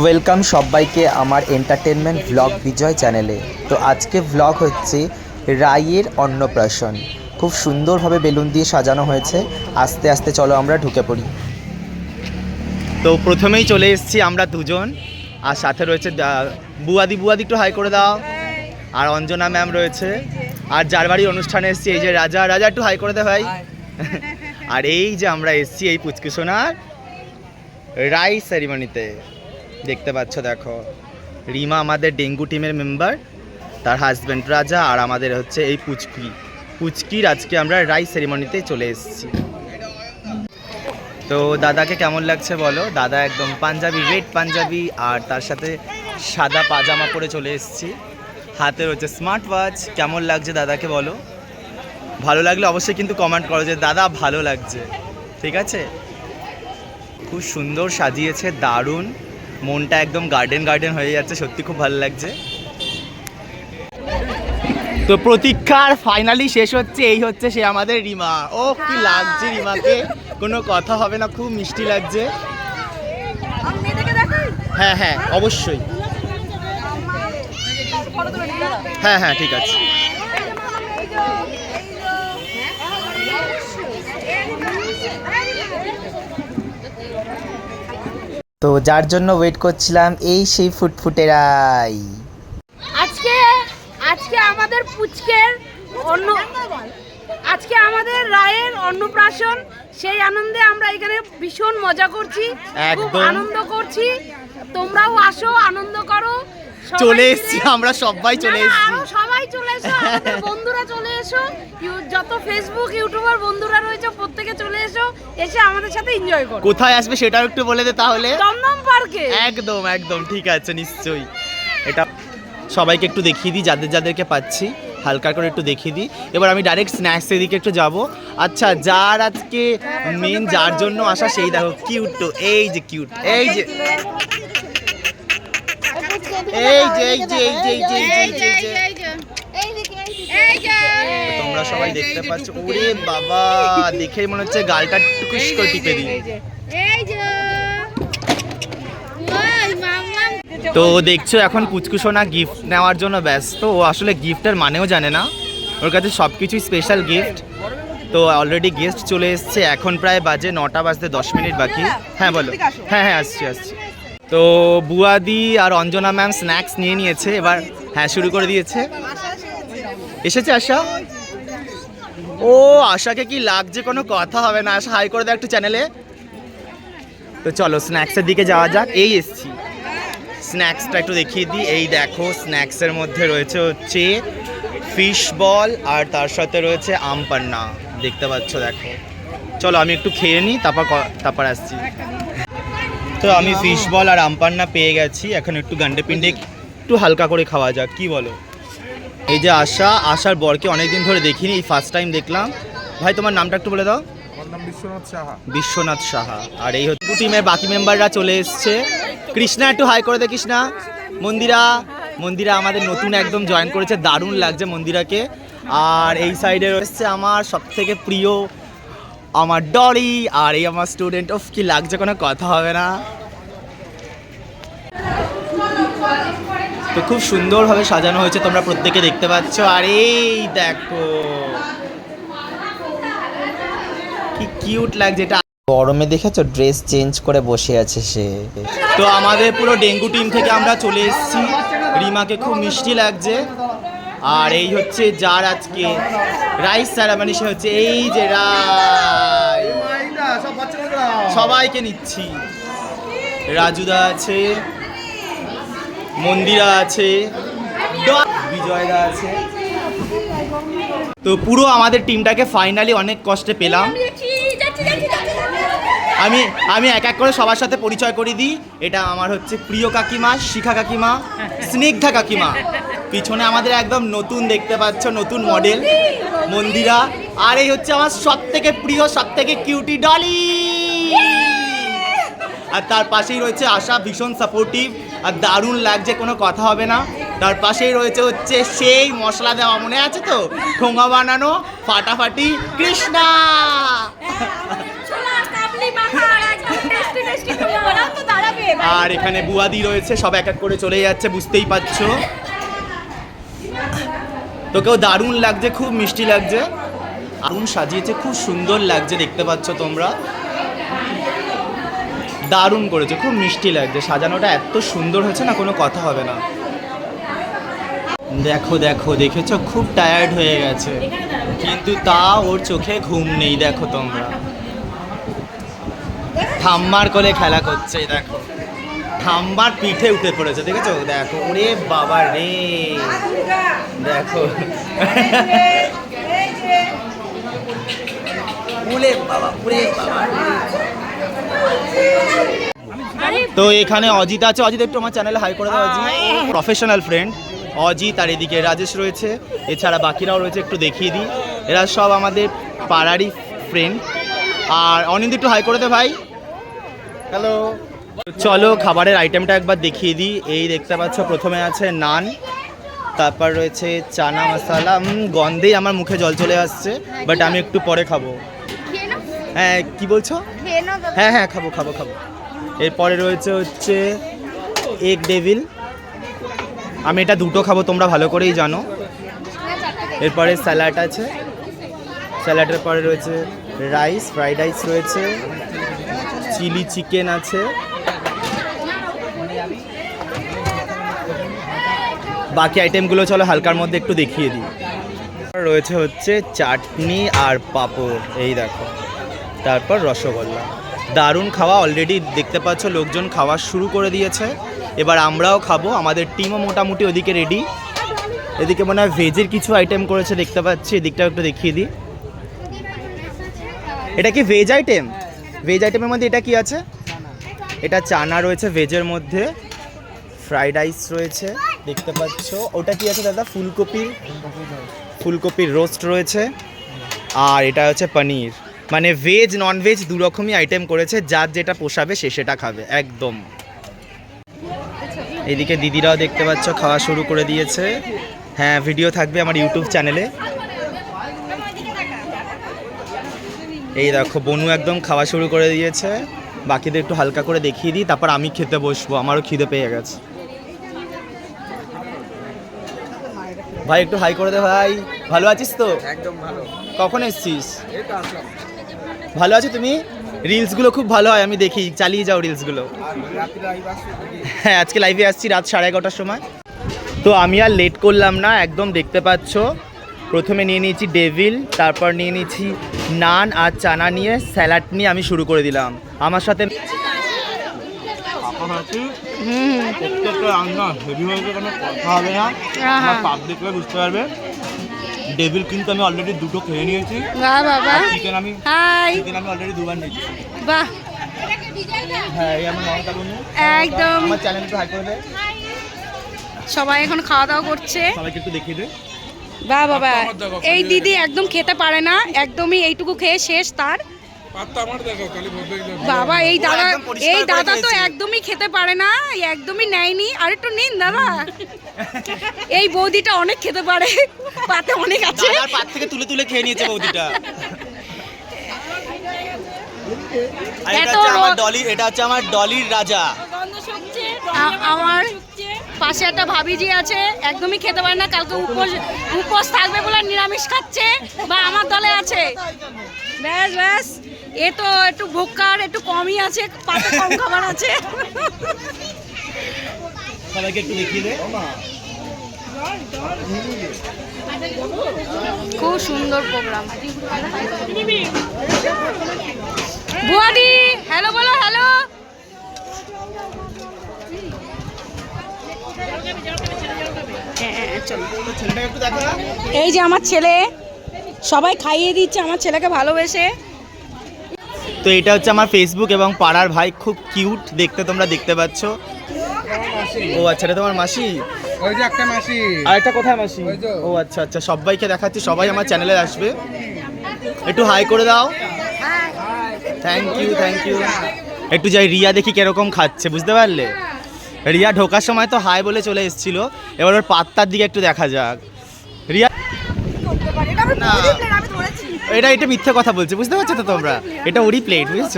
Welcome সবাইকে আমার entertainment vlog বিজয় চ্যানেলে তো আজকে ভ্লগ হচ্ছে রায়ের অন্নপ্রাশন। খুব সুন্দরভাবে বেলুন দিয়ে সাজানো হয়েছে। আস্তে আস্তে চলো আমরা ঢুকে পড়ি। তো প্রথমেই চলে এসেছি আমরা দুজন। আর সাথে রয়েছে বুয়াদি বুয়াদি একটু হাই করে দাও। আর অঞ্জনা ম্যাম রয়েছে। আর যার বাড়ির অনুষ্ঠানে এসেছি এই যে রাজা। রাজা একটু হাই করে দে ভাই। আর এই যে আমরা এসেছি এই পুচকুসোনার রাই সেরিমনিতে দেখতে পাচ্ছ, দেখো। রিমা আমাদের ডেঙ্গু টিমের মেম্বার, তার হাজব্যান্ড রাজা, আর আমাদের হচ্ছে এই পুচকি। পুচকির আজকে আমরা রাই সেরিমনিতে চলে এসেছি। তো দাদাকে কেমন লাগছে বলো? দাদা একদম পাঞ্জাবি রেড পাঞ্জাবি, আর তার সাথে সাদা পাজামা পরে চলে এসেছি। হাতে রয়েছে স্মার্ট ওয়াচ কেমন লাগছে দাদাকে বলো? ভালো লাগলে অবশ্যই কিন্তু কমেন্ট করো যে, দাদা, ভালো লাগছে। ঠিক আছে? খুব সুন্দর সাজিয়েছে, দারুণ। মনটা একদম গার্ডেন গার্ডেন হয়ে যাচ্ছে সত্যি খুব ভালো লাগছে। তো প্রতীক্ষার ফাইনালি শেষ হচ্ছে এই হচ্ছে সে আমাদের রিমা। ও কি লাগছে রিমাকে। কোনো কথা হবে না খুব মিষ্টি লাগছে। হ্যাঁ হ্যাঁ অবশ্যই। হ্যাঁ হ্যাঁ ঠিক আছে। তো যার জন্য ওয়েট করছিলাম এই সেই ফুটফুটেরাই আজকে আজকে আমাদের পুচকের অন্য আজকে আমাদের রায়ের অন্নপ্রাশন সেই আনন্দে আমরা এখানে ভীষণ মজা করছি খুব একদম। আনন্দ করছি। তোমরাও আসো আনন্দ করো। চলে এসছি আমরা সবাই চলে এসছি। সবাই চলে এসো আমাদের বন্ধুরা চলে এসো যত ফেসবুক ইউটিউবার বন্ধুরা রয়েছে প্রত্যেকে চলে এসো এসে আমাদের সাথে এনজয় করো। কোথায় আসবে সেটাও একটু বলে দে তাহলে। দমদম পার্কে। একদম একদম ঠিক আছে নিশ্চয়ই। এটা সবাইকে একটু দেখিয়ে দিই যাদের যাদেরকে পাচ্ছি হালকা করে একটু দেখিয়ে দিই। এবার আমি ডাইরেক্ট স্ন্যাক্সের দিকে একটু যাব। আচ্ছা যার আজকে মেন যার জন্য আসা সেই দেখো কিউট তো এই যে কিউট এই যে এই যে এই যে এই যে এই যে এই যে এই যে তোমরা সবাই দেখতে পাচ্ছ ওরে বাবা দেখেই মনে হচ্ছে গালটা টুকুস করে টিপে দিই তো দেখছ এখন পুচকুসোনা গিফট নেওয়ার জন্য ব্যস্ত ও আসলে গিফটের মানেও জানে না ওর কাছে সব কিছুই স্পেশাল গিফট তো অলরেডি গেস্ট চলে এসছে এখন প্রায় বাজে নটা বাজতে দশ মিনিট বাকি হ্যাঁ বলো হ্যাঁ হ্যাঁ আসছি আসছি তো বুয়াদি আর অঞ্জনা ম্যাম স্ন্যাক্স নিয়ে নিয়েছে, এবার হ্যাঁ শুরু করে দিয়েছে। এসেছে আশা? ও, আশাকে কি লাগছে? কোনো কথা হবে না। আশা হাই করে দেয় একটু চ্যানেলে তো চলো স্ন্যাক্সের দিকে যাওয়া যাক। এই এসছি। স্ন্যাক্সটা একটু দেখিয়ে দিই। এই দেখো স্ন্যাক্সের মধ্যে রয়েছে হচ্ছে ফিশ বল আর তার সাথে রয়েছে আম পান্না। দেখতে পাচ্ছ, দেখো। চলো, আমি একটু খেয়ে নিই, তারপর তারপর আসছি। তো আমি ফিশ বল আর আম পান্না পেয়ে গেছি। এখন একটু গান্ডে পিন্ডে একটু হালকা করে খাওয়া যাক কি বলো? এই যে আশা আশার বরকে অনেকদিন ধরে দেখিনি এই ফার্স্ট টাইম দেখলাম। ভাই তোমার নামটা একটু বলে দাও। বিশ্বনাথ সাহা। বিশ্বনাথ সাহা। আর এই হচ্ছে টিমের বাকি মেম্বাররা চলে এসছে। কৃষ্ণা একটু হাই করে দে কৃষ্ণা। মন্দিরা মন্দিরা আমাদের নতুন একদম জয়েন করেছে। দারুণ লাগছে মন্দিরাকে। আর এই সাইডে রয়েছে আমার সব থেকে প্রিয় আমার ডরি আর এই আমার স্টুডেন্ট অফ কি লাগছে, কোনো কথা হবে না। তো খুব সুন্দরভাবে সাজানো হয়েছে, তোমরা প্রত্যেকে দেখতে পাচ্ছ। আর এই দেখো, কি কিউট লাগছে, এটা গরমে দেখেছ? ড্রেস চেঞ্জ করে বসে আছে সে। তো আমাদের পুরো ডেঙ্গু টিম থেকে আমরা চলে এসেছি। রিমাকে খুব মিষ্টি লাগছে। আর এই হচ্ছে যার আজকে রাইস স্যারামানি সে হচ্ছে এই যে রাই। সবাইকে নিচ্ছি। রাজুদা আছে, মন্দিরা আছে, বিজয়দা আছে। তো পুরো আমাদের টিমটাকে ফাইনালি অনেক কষ্টে পেলাম। আমি আমি এক এক করে সবার সাথে পরিচয় করে দিই। এটা আমার হচ্ছে প্রিয় কাকিমা, শিখা কাকিমা, স্নিগ্ধা কাকিমা। পিছনে আমাদের একদম নতুন দেখতে পাচ্ছ নতুন মডেল মন্দিরা। আর এই হচ্ছে আমার সব থেকে প্রিয় সব থেকে কিউটি ডলি আর তার পাশেই রয়েছে আশা ভীষণ সাপোর্টিভ আর দারুণ লাগছে কোনো কথা হবে না। তার পাশেই রয়েছে হচ্ছে সেই মশলা দেওয়া মনে আছে তো? ঠোঙা বানানো ফাটাফাটি কৃষ্ণা। আর এখানে বুয়াদি রয়েছে সব এক এক করে চলে যাচ্ছে বুঝতেই পারছ। তোকেও দারুণ লাগছে, খুব মিষ্টি লাগছে। দারুণ সাজিয়েছে, খুব সুন্দর লাগছে, দেখতে পাচ্ছ তোমরা। দারুণ করেছে, খুব মিষ্টি লাগছে। সাজানোটা এত সুন্দর হয়েছে না, কোনো কথা হবে না। দেখো দেখো, দেখেছ? খুব টায়ার্ড হয়ে গেছে। কিন্তু তা ওর চোখে ঘুম নেই, দেখো তোমরা। ঠাম্মার কোলে খেলা করছে, দেখো। ঠাম্মার পিঠে উঠে পড়েছে দেখেছ দেখো ওরে বাবা রে। দেখো। বাবা তো এখানে অজিত আছে। অজিত একটু আমার চ্যানেলে হাই করে দাও অজিত। প্রফেশনাল ফ্রেন্ড অজিত আর এদিকে রাজেশ রয়েছে। এছাড়া বাকিরাও রয়েছে একটু দেখিয়ে দিই। এরা সব আমাদের পাড়ারই ফ্রেন্ড আর অনিন্দ একটু হাই করে দে ভাই। হ্যালো চলো খাবারের আইটেমটা একবার দেখিয়ে দিই। এই দেখতে পাচ্ছ প্রথমে আছে নান তারপর রয়েছে চানা মশলা। গন্ধেই আমার মুখে জল চলে আসছে বাট আমি একটু পরে খাব। হ্যাঁ কি বলছো। হ্যাঁ হ্যাঁ খাব খাব খাব। এরপরে রয়েছে হচ্ছে এগ ডেভিল আমি এটা দুটো খাব তোমরা ভালো করেই জানো। এরপরে স্যালাড আছে। স্যালাডের পরে রয়েছে রাইস ফ্রাইড রাইস রয়েছে। চিলি চিকেন আছে। বাকি আইটেমগুলো চলো হালকার মধ্যে একটু দেখিয়ে দিই। রয়েছে হচ্ছে চাটনি আর পাঁপড়, এই দেখো। তারপর রসগোল্লা। দারুণ খাওয়া অলরেডি দেখতে পাচ্ছ, লোকজন খাওয়া শুরু করে দিয়েছে। এবার আমরাও খাব, আমাদের টিমও মোটামুটি ওদিকে রেডি এদিকে মনে হয় ভেজের কিছু আইটেম করেছে, দেখতে পাচ্ছি। এদিকটাও একটু দেখিয়ে দিই। এটা কি ভেজ আইটেম ভেজ আইটেমের মধ্যে এটা কি আছে? এটা চানা রয়েছে ভেজের মধ্যে। ফ্রাইড রাইস রয়েছে, দেখতে পাচ্ছ। ওটা কি আছে দাদা? ফুলকপির ফুলকপির রোস্ট রয়েছে। আর এটা হচ্ছে পনির। মানে ভেজ নন ভেজ দু রকমই আইটেম করেছে। যার যেটা পোষাবে সে সেটা খাবে, একদম। এদিকে দিদিরাও দেখতে পাচ্ছ, খাওয়া শুরু করে দিয়েছে। হ্যাঁ ভিডিও থাকবে আমার ইউটিউব চ্যানেলে এই দেখো, বনু একদম খাওয়া শুরু করে দিয়েছে। বাকিদের একটু হালকা করে দেখিয়ে দিই, তারপর আমি খেতে বসবো। আমারও খিদে পেয়ে গেছে। ভাই একটু হাই করে দে ভাই। ভালো আছিস তো? একদম ভালো। কখন এসছিস? ভালো আছো তুমি? রিলসগুলো খুব ভালো হয় আমি দেখি। চালিয়ে যাও রিলসগুলো। হ্যাঁ আজকে লাইভে আসছি রাত সাড়ে এগারোটার সময়। তো আমি আর লেট করলাম না একদম দেখতে পাচ্ছ। প্রথমে নিয়ে নিয়েছি ডেভিল তারপর নিয়ে নিয়েছি নান আর চানা নিয়ে স্যালাড নিয়ে আমি শুরু করে দিলাম। আমার সাথে প্রত্যেকটা রান্না হেভি হয়েছে কোনো কথা হবে না। আমার পাপ দেখলে বুঝতে পারবে। ডেভিল কিন্তু আমি অলরেডি দুটো খেয়ে নিয়েছি। বাহ বাবা চিকেন আমি হাই। চিকেন আমি অলরেডি দুবার নিয়েছি। বাহ। হ্যাঁ এই একদম। আমার চ্যানেলটা হাই করে দে। সবাই এখন খাওয়া দাওয়া করছে। সবাইকে একটু দেখিয়ে দে। বাহ বাবা এই দিদি একদম খেতে পারে না। একদমই এইটুকু খেয়ে শেষ তার। বাবা এই দাদা এই দাদা তো একদমই খেতে পারে না একদমই নেয়নি। আর একটু নিন দাদা। এই বৌদিটা অনেক খেতে পারে। পাতে অনেক আছে। পাত থেকে তুলে তুলে খেয়ে নিয়েছে বৌদিটা। এটা এত হচ্ছে আমার ডলি এটা হচ্ছে আমার ডলির রাজা। আমার পাশে একটা ভাবিজি আছে একদমই খেতে পারে না কালকে উপোস উপোস থাকবে বলে নিরামিষ খাচ্ছে বা আমার দলে আছে। ব্যাস ব্যাস। এ তো একটু ভোক্কার একটু কমই আছে পাতে কম খাবার আছে। সবাইকে একটু দেখিয়ে দে। খুব সুন্দর প্রোগ্রাম বুয়াদি হ্যালো বলো হ্যালো হ্যাঁ এই যে আমার ছেলে সবাই খাইয়ে দিচ্ছে আমার ছেলেকে ভালোবেসে। তো এটা হচ্ছে আমার ফেসবুক এবং পাড়ার ভাই খুব কিউট দেখতে তোমরা দেখতে পাচ্ছ। ও আচ্ছা এটা তোমার মাসি? ওই যে একটা মাসি। আর একটা কোথায় মাসি? ও আচ্ছা আচ্ছা সবাইকে দেখাচ্ছি সবাই আমার চ্যানেলে আসবে। একটু হাই করে দাও। থ্যাংক ইউ থ্যাংক ইউ একটু যাই রিয়া দেখি কীরকম খাচ্ছে বুঝতে পারলে? রিয়া ঢোকার সময় তো হাই বলে চলে এসেছিল এবার ওর পাত্তার দিকে একটু দেখা যাক। রিয়া না। এটা এটা মিথ্যে কথা বলছে বুঝতে পারছ তো তোমরা? এটা ওরই প্লেট বুঝছ?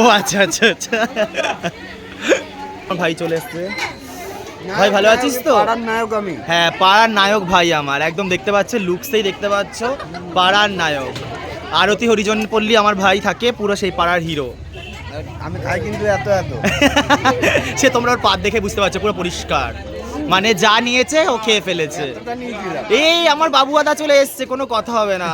ও আচ্ছা আচ্ছা আচ্ছা। ভাই চলে এসছে। ভাই ভালো আছিস তো? পাড়ার নায়ক আমি। হ্যাঁ পাড়ার নায়ক ভাই আমার একদম দেখতে পাচ্ছ লুকসেই দেখতে পাচ্ছ পাড়ার নায়ক। আরতি হরিজন পল্লী আমার ভাই থাকে পুরো সেই পাড়ার হিরো আমি খাই কিন্তু এত এত। সে তোমরা ওর পাত দেখে বুঝতে পারছ পুরো পরিষ্কার। মানে যা নিয়েছে ও খেয়ে ফেলেছে। এই আমার বাবু আদা চলে এসছে, কোনো কথা হবে না।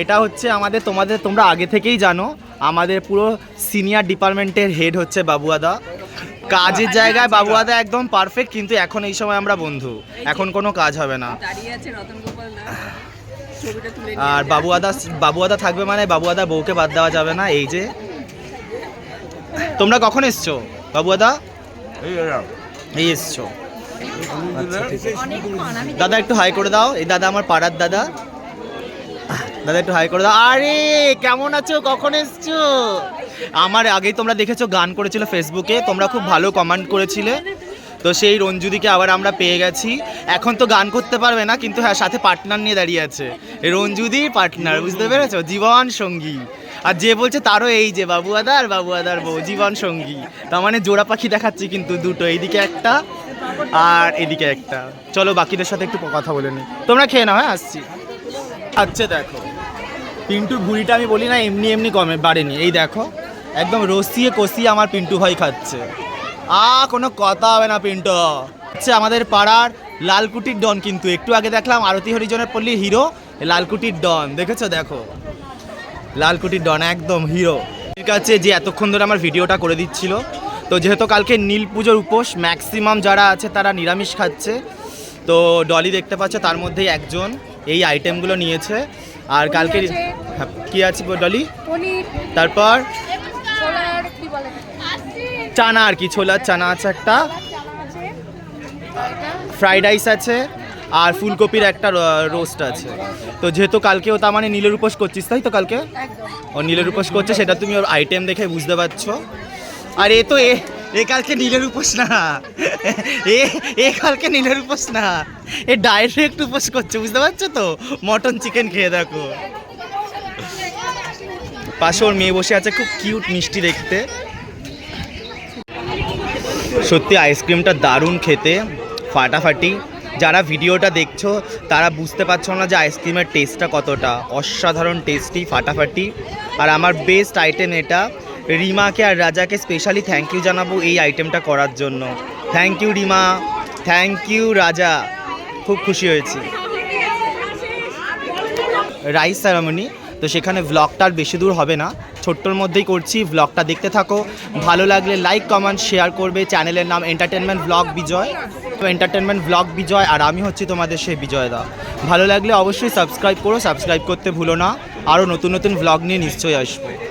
এটা হচ্ছে আমাদের, তোমাদের, তোমরা আগে থেকেই জানো, আমাদের পুরো সিনিয়র ডিপার্টমেন্টের হেড হচ্ছে বাবুয়াদা কাজের জায়গায় বাবুয়াদা একদম পারফেক্ট, কিন্তু এখন এই সময় আমরা বন্ধু। এখন কোনো কাজ হবে না। দাঁড়িয়ে আছে রতন গোপাল দাস ছবিটা তুলে আর বাবুয়াদা বাবুয়াদা থাকবে মানে বাবু বাবুয়াদা বউকে বাদ দেওয়া যাবে না, এই যে। তোমরা কখন এসছো বাবুয়াদা এই এসছো। আচ্ছা। দাদা একটু হাই করে দাও। এই দাদা আমার পাড়ার দাদা। দাদা একটু হাই করে দাও। আরে কেমন আছো? কখন এসছো? আমার আগেই তোমরা দেখেছ গান করেছিল ফেসবুকে তোমরা খুব ভালো কমেন্ট করেছিলে। তো সেই রঞ্জুদিকে আবার আমরা পেয়ে গেছি। এখন তো গান করতে পারবে না কিন্তু হ্যাঁ সাথে পার্টনার নিয়ে দাঁড়িয়ে আছে। রঞ্জুদি পার্টনার বুঝতে পেরেছ? জীবন সঙ্গী। আর যে বলছে তারও এই যে বাবু আদার বাবু আদার বউ, জীবন সঙ্গী। তার মানে জোড়া পাখি দেখাচ্ছি কিন্তু দুটো, এইদিকে একটা আর এদিকে একটা। চলো বাকিদের সাথে একটু কথা বলে নিই তোমরা খেয়ে নাও হ্যাঁ আসছি। আচ্ছা দেখো। পিন্টু ভুঁড়িটা আমি বলি না, এমনি এমনি কমে, বাড়েনি। এই দেখো, একদম রসিয়ে কষিয়ে আমার পিন্টু ভাই খাচ্ছে। আ, কোনো কথা হবে না, পিন্টু। হচ্ছে আমাদের পাড়ার লালকুটির ডন কিন্তু। একটু আগে দেখলাম, আরতি হরিজনের পল্লীর হিরো, লালকুটির ডন। দেখেছ? দেখো। লালকুটির ডন একদম হিরো ঠিক আছে যে এতক্ষণ ধরে আমার ভিডিওটা করে দিচ্ছিল তো যেহেতু কালকে নীল পুজোর উপোস ম্যাক্সিমাম যারা আছে তারা নিরামিষ খাচ্ছে। তো ডলি দেখতে পাচ্ছে তার মধ্যেই একজন এই আইটেমগুলো নিয়েছে। আর কালকে হ্যাঁ, কি আছে ডলি তারপর চানা আর কি ছোলার চানা আছে একটা। ফ্রাইড রাইস আছে। আর ফুলকপির একটা রোস্ট আছে। তো যেহেতু কালকেও তার মানে নীলের উপোস করছিস তাই তো কালকে? ও নীলের উপোস করছে সেটা তুমি ওর আইটেম দেখে বুঝতে পারছ। আর এ তো এ এ কালকে নীলের উপোস না। এ এ কালকে নীলের উপোস না। এ ডাইরেক্ট উপোস করছে বুঝতে পারছ তো? মটন চিকেন খেয়ে দেখো। পাশে ওর মেয়ে বসে আছে খুব কিউট মিষ্টি দেখতে। সত্যি আইসক্রিমটা দারুণ খেতে ফাটাফাটি। যারা ভিডিওটা দেখছ, তারা বুঝতে পারছ না যে আইসক্রিমের টেস্টটা কতটা। অসাধারণ টেস্টি ফাটাফাটি। আর আমার বেস্ট আইটেম এটা, রিমাকে আর রাজাকে স্পেশালি থ্যাংক ইউ জানাব এই আইটেমটা করার জন্য। Thank you Rima. Thank you Raja. খুব খুশি হয়েছি। রাইস সেরামনি তো সেখানে ব্লগটা আর বেশি দূর হবে না। ছোট্টর মধ্যেই করছি ব্লগটা দেখতে থাকো। ভালো লাগলে লাইক কমেন্ট শেয়ার করবে। চ্যানেলের নাম entertainment blog Bijoy entertainment blog Bijoy আর আমি হচ্ছি তোমাদের সেই বিজয় দা। ভালো লাগলে অবশ্যই সাবস্ক্রাইব করো সাবস্ক্রাইব করতে ভুলো না। আরও নতুন নতুন ব্লগ নিয়ে নিশ্চয়ই আসবে।